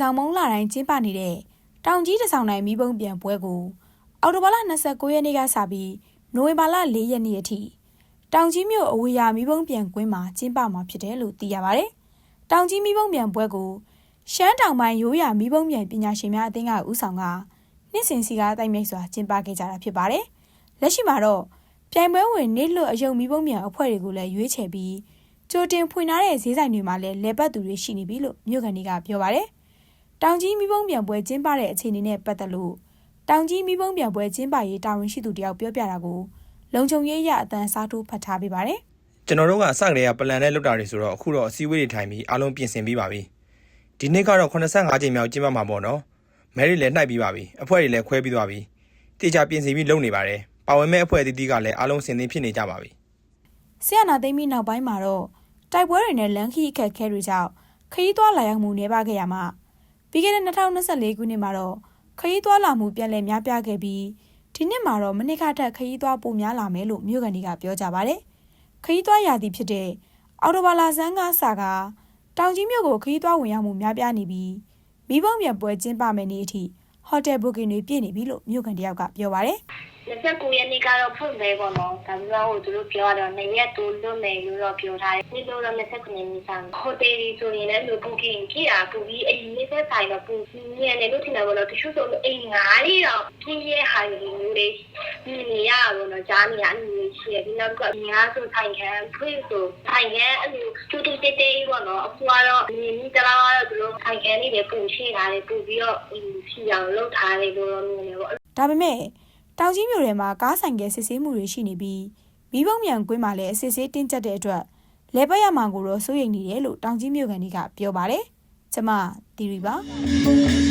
ဆောင်မုံလာတိုင်းကျင်းပနေတဲ့တောင်ကြီးတဆောင်တိုင်းမိဘုံပြန်ပွဲကိုအော်တိုဘာလ29ရက်နေ့ကစပြီးနိုဝင်ဘာလ4ရက်နေ့အထိတောင်ကြီးမြို့အဝေးရမိဘုံပြန်ကွင်းမှာကျင်းပမှာဖြစ်တယ်လို့သိရပါဗျ။တောင်ကြီးမိဘုံပြန်ပွဲကိုရှမ်းတောင်ပိုင်းရိုးရာမိဘုံပြန်ပညာရှင်များအသင်းကဦးဆောင်ကနှစ်စဉ်စီကားတိုက်မြိုက်စွာကျင်းပခဲ့ကြတာဖြစ်ပါတယ်။လက်ရှိမှာတော့ပြိုင်ပွဲဝင်နေလွတ်အယုံမိဘုံပြန်အဖွဲ့တွေကိုလည်းရွေးချယ်ပြီးကြိုတင်ဖွင့်ထားတဲ့ဈေးဆိုင်တွေမှာလည်းလဲပတ်သူတွေရှိနေပြီလို့မြို့ကန်တွေကပြောပါတယ်။ တောင်ကြီးမိဘုံပြန်ပွဲကျင်းပတဲ့အခြေအနေနဲ့ပတ်သက်လို့တောင်ကြီးမိဘုံပြန်ပွဲကျင်းပရေးတာဝန်ရှိသူတယောက်ပြောပြတာကိုလုံခြုံရေးရအတန်းစားထိုးဖတ်ထားပေးပါတယ်။ကျွန်တော်တို့ကအစကတည်းကပလန်နဲ့လွတ်တာတွေဆိုတော့အခုတော့အစည်းအဝေးတွေထိုင်ပြီးအားလုံးပြင်ဆင်ပြီးပါပြီဒီနေ့ကတော့85ကြိမ်မြောက်ကျင်းပမှာပေါ့နော်မဲတွေလည်းနှိုက်ပြီးပါပြီအဖွဲ့တွေလည်းခွဲပြီးသွားပြီတေချာပြင်ဆင်ပြီးလုပ်နေပါတယ်ပါဝင်မဲ့အဖွဲ့အသီးသီးကလည်းအားလုံးစင်သင်ဖြစ်နေကြပါပြီဆရာနာသိမ့်ပြီးနောက်ပိုင်းမှာတော့တိုက်ပွဲတွေနဲ့လမ်းခီအခက်အခဲတွေကြောင့်ခရီးသွားလာရောက်မှုနေပါခဲ့ရမှာ ပြီးခဲ့တဲ့2024ခုနှစ်မှာတော့ခရီးသွားလာမှုပြန်လည်များပြားခဲ့ပြီးဒီနှစ်မှာတော့မနစ်ခထက်ခရီးသွားပိုများလာမယ်လို့မြို့ကန်တွေကပြောကြပါတယ်ခရီးသွားရာသီဖြစ်တဲ့အော်တိုဘာလာဆန်းကစကတောင်ကြီးမြို့ကိုခရီးသွားဝင်ရောက်မှုများပြားနေပြီးမိဘုံပြန်ပွဲကျင်းပမယ်နေ့အထိဟိုတယ်ဘွတ်ကင်တွေပြည့်နေပြီလို့မြို့ကန်တယောက်ကပြောပါတယ် 29ရက်နေ့ကတော့ဖွင့်မယ်ပေါ့နော်ဒါပေမဲ့ဟိုသူတို့ပြောတော့နှစ်ရက်တိုးလွတ်မယ်လို့တော့ပြောထားတယ်နေ့တော့29ရက်နေ့ဆောင်ဟိုတယ်ကြီးဆိုရင်လည်းလူ booking ပြည့်တာပူပြီးအိမ်လေးသက်ဆိုင်တော့ပူညံနေလို့ထင်တယ်ပေါ့နော်တချို့ဆိုအိမ်ငါးလေးတော့ပြည့်ရဲ့ဟာမျိုးလေးနေနေရပါတော့ကြားနေရအမျိုးရှိတယ်ဒီနောက်ကအများဆိုထိုင်ခံဖွင့်ဆိုထိုင်ခံအဲ့လိုတူတူတေးတေးပေါ့နော်အခုကတော့ဒီနေ့တလားကတော့သူတို့ထိုင်ခံနေတယ်ပူရှိတာလေပူပြီးတော့ဖြီအောင်လုပ်ထားတယ်လို့တော့မြင်တယ်ပေါ့ဒါပေမဲ့ တောင်ကြီးမြို့ထဲမှာကားဆိုင်ကယ်စစ်ဆေးမှုတွေရှိနေပြီးမိဘုံမြန်ကွင်းမှာလည်းအစစ်ဆေးတင်းကျပ်တဲ့အတွက်လဲပတ်ရမှာကိုတော့စိုးရိမ်နေတယ်လို့တောင်ကြီးမြို့ကန်တွေကပြောပါတယ်။ကျမတီရီပါ။